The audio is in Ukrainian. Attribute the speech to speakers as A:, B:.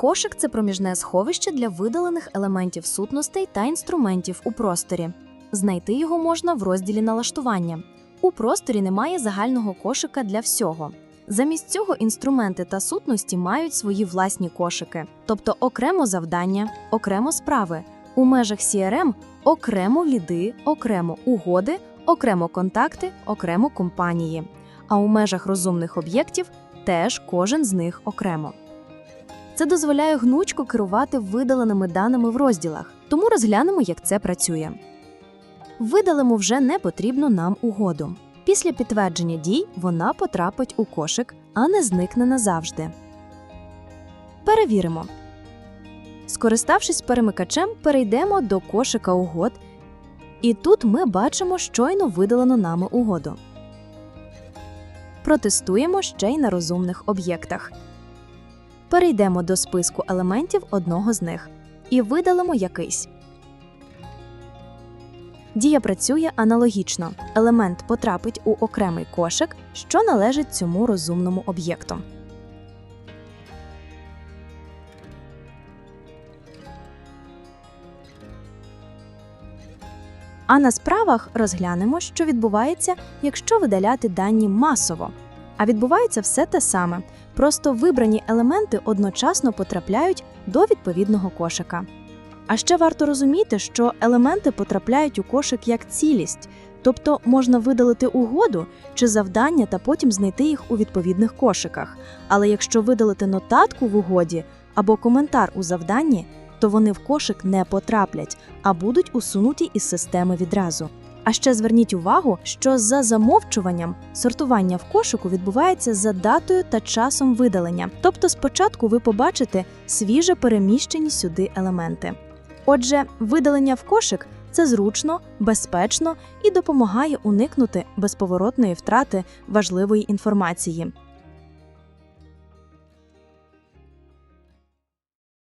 A: Кошик це проміжне сховище для видалених елементів сутностей та інструментів у просторі. Знайти його можна в розділі налаштування. У просторі немає загального кошика для всього. Замість цього інструменти та сутності мають свої власні кошики, тобто окремо завдання, окремо справи. У межах CRM окремо ліди, окремо угоди, окремо контакти, окремо компанії. А у межах розумних об'єктів теж кожен з них окремо. Це дозволяє гнучко керувати видаленими даними в розділах, тому розглянемо, як це працює. Видалимо вже не потрібну нам угоду. Після підтвердження дій вона потрапить у кошик, а не зникне назавжди. Перевіримо. Скориставшись перемикачем, перейдемо до кошика угод, і тут ми бачимо щойно видалену нами угоду. Протестуємо ще й на розумних об'єктах. Перейдемо до списку елементів одного з них і видалимо якийсь. Дія працює аналогічно. Елемент потрапить у окремий кошик, що належить цьому розумному об'єкту. А на справах розглянемо, що відбувається, якщо видаляти дані масово. А відбувається все те саме, просто вибрані елементи одночасно потрапляють до відповідного кошика. А ще варто розуміти, що елементи потрапляють у кошик як цілість, тобто можна видалити угоду чи завдання та потім знайти їх у відповідних кошиках. Але якщо видалити нотатку в угоді або коментар у завданні, то вони в кошик не потраплять, а будуть усунуті із системи відразу. А ще зверніть увагу, що за замовчуванням сортування в кошику відбувається за датою та часом видалення. Тобто спочатку ви побачите свіже переміщені сюди елементи. Отже, видалення в кошик це зручно, безпечно і допомагає уникнути безповоротної втрати важливої інформації.